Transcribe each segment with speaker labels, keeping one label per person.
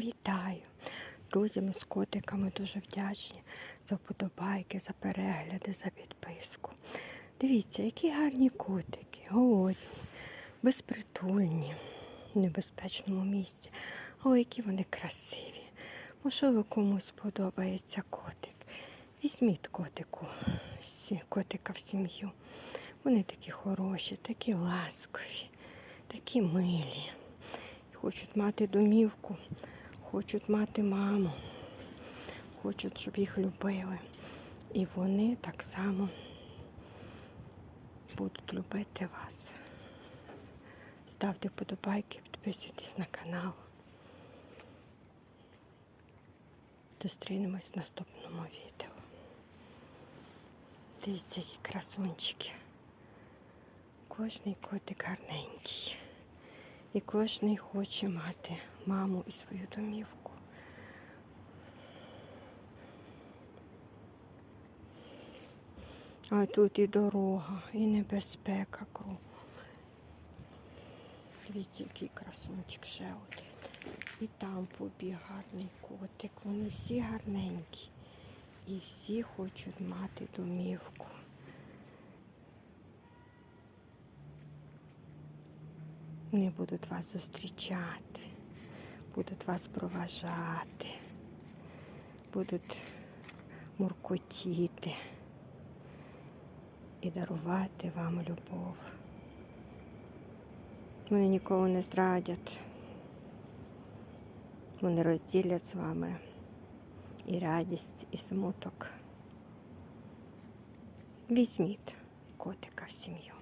Speaker 1: Вітаю! Друзі, ми з котиками дуже вдячні за вподобайки, за перегляди, за підписку. Дивіться, які гарні котики, голодні, безпритульні, в небезпечному місці. О, які вони красиві. Можливо, комусь подобається котик. Візьміть котику, котика в сім'ю. Вони такі хороші, такі ласкові, такі милі. Хочуть мати домівку, хочуть мати маму, хочуть, щоб їх любили. І вони так само будуть любити вас. Ставте вподобайки, підписуйтесь на канал. Зустрінемось в наступному відео. Дивіться, які красунчики. Кожний котик гарненький. І кожний хоче мати маму і свою домівку. А тут і дорога, і небезпека кругом. Дивіться, який красунчик ще один. І там побіг гарний котик. Вони всі гарненькі. І всі хочуть мати домівку. Вони будуть вас зустрічати, будуть вас проважати, будуть муркотіти і дарувати вам любов. Вони нікого не зрадять. Вони розділять з вами і радість, і смуток. Візьміть котика в сім'ю.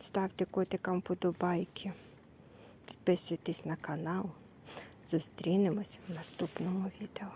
Speaker 1: Ставте котикам вподобайки. Підписуйтесь на канал. Зустрінемось в наступному відео.